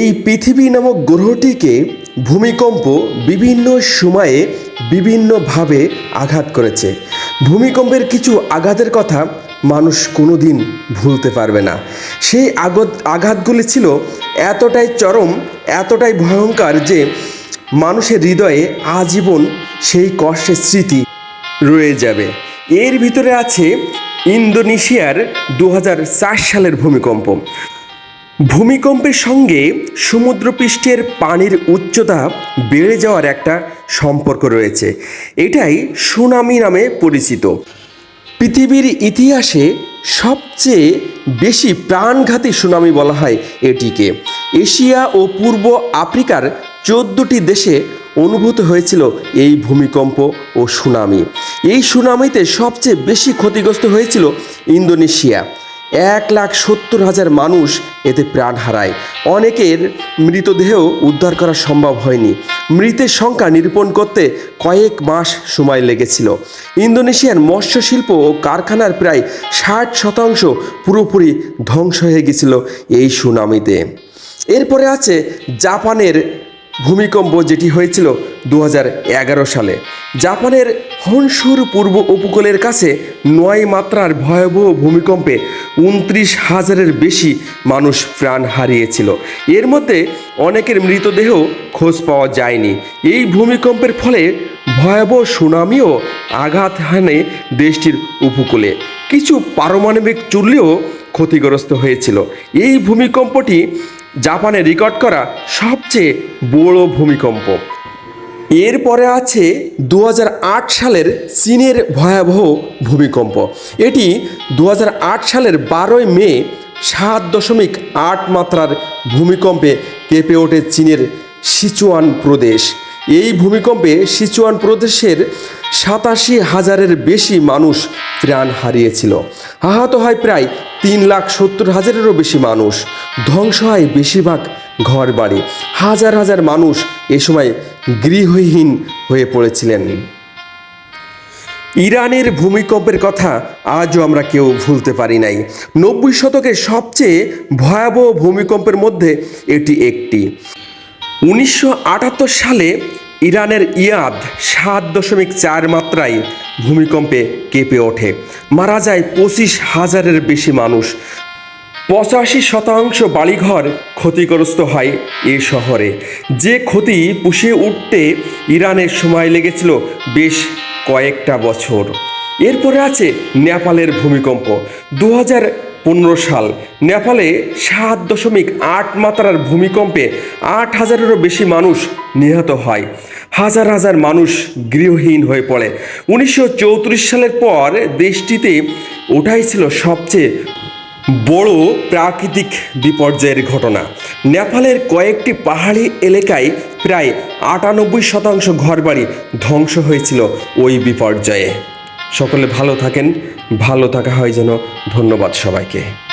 এই পৃথিবী নামক গ্রহটিকে ভূমিকম্প বিভিন্ন সময়ে বিভিন্নভাবে আঘাত করেছে। ভূমিকম্পের কিছু আঘাতের কথা মানুষ কোনোদিন ভুলতে পারবে না। সেই আগত, আঘাতগুলি ছিল এতটাই চরম, এতটাই ভয়ঙ্কর যে মানুষের হৃদয়ে আজীবন সেই কষ্টের স্মৃতি রয়ে যাবে। এর ভিতরে আছে ইন্দোনেশিয়ার দু হাজার চার সালের ভূমিকম্প। ভূমিকম্পের সঙ্গে সমুদ্রপৃষ্ঠের পানির উচ্চতা বেড়ে যাওয়ার একটা সম্পর্ক রয়েছে। এটাই সুনামি নামে পরিচিত। পৃথিবীর ইতিহাসে সবচেয়ে বেশি প্রাণঘাতী সুনামি বলা হয় এটিকে। এশিয়া ও পূর্ব আফ্রিকার চোদ্দোটি দেশে অনুভূত হয়েছিল এই ভূমিকম্প ও সুনামি। এই সুনামিতে সবচেয়ে বেশি ক্ষতিগ্রস্ত হয়েছিল ইন্দোনেশিয়া। এক লাখ সত্তর হাজার মানুষ এতে প্রাণ হারায়। অনেকের মৃতদেহ উদ্ধার করা সম্ভব হয়নি। মৃতের সংখ্যা নিরূপণ করতে কয়েক মাস সময় লেগেছিল। ইন্দোনেশিয়ার মৎস্য শিল্প ও কারখানার প্রায় ষাট শতাংশ পুরোপুরি ধ্বংস হয়ে গেছিল এই সুনামিতে। এরপরে আছে জাপানের ভূমিকম্প যেটি হয়েছিল দু হাজার এগারো সালে। জাপানের হনসুর পূর্ব উপকূলের কাছে নয় মাত্রার ভয়াবহ ভূমিকম্পে উনত্রিশ হাজারের বেশি মানুষ প্রাণ হারিয়েছিল। এর মধ্যে অনেকের মৃতদেহ খোঁজ পাওয়া যায়নি। এই ভূমিকম্পের ফলে ভয়াবহ সুনামিও আঘাত হানে দেশটির উপকূলে। কিছু পারমাণবিক চুল্লিও ক্ষতিগ্রস্ত হয়েছিল। এই ভূমিকম্পটি জাপানে রেকর্ড করা সবচেয়ে বড় ভূমিকম্প। এরপরে আছে দু হাজার আট সালের চীনের ভয়াবহ ভূমিকম্প। এটি দু হাজার আট সালের বারোই মে সাত দশমিক আট মাত্রার ভূমিকম্পে কেঁপে ওঠে চীনের সিচুয়ান প্রদেশ। এই ভূমিকম্পে সিচুয়ান প্রদেশের সাতাশি হাজারের বেশি মানুষ প্রাণ হারিয়েছিল। আহত হয় প্রায় তিন লাখ সত্তর হাজারেরও বেশি মানুষ। ধ্বংস হয় বেশিরভাগ ঘর বাড়ি হাজার হাজার মানুষ এ সময় গৃহহীন হয়ে পড়েছিলেন। ইরানের ভূমিকম্পের কথা আজও আমরা কেউ ভুলতে পারি নাই। নব্বই শতকের সবচেয়ে ভয়াবহ ভূমিকম্পের মধ্যে এটি একটি। উনিশশো আটাত্তর সালে ইরানের ইয়াদ সাত দশমিক চার মাত্রায় ভূমিকম্পে কেঁপে ওঠে। মারা যায় পঁচিশ হাজারের বেশি মানুষ। পঁচাশি শতাংশ বাড়িঘর ক্ষতিগ্রস্ত হয় এ শহরে। যে ক্ষতি পুষে উঠতে ইরানের সময় লেগেছিল বেশ কয়েকটা বছর। এরপরে আছে নেপালের ভূমিকম্প। দু পনেরো সাল নেপালে সাত দশমিক আট মাত্রার ভূমিকম্পে আট হাজারেরও বেশি মানুষ নিহত হয়। হাজার হাজার মানুষ গৃহহীন হয়ে পড়ে। উনিশশো চৌত্রিশ সালের পর দেশটিতে ওটাই ছিল সবচেয়ে বড় প্রাকৃতিক বিপর্যয়ের ঘটনা। নেপালের কয়েকটি পাহাড়ি এলাকায় প্রায় আটানব্বই শতাংশ ঘরবাড়ি ধ্বংস হয়েছিল ওই বিপর্যয়ে। সকলে ভালো থাকেন, ভালো থাকা হয় যেন। ধন্যবাদ সবাইকে।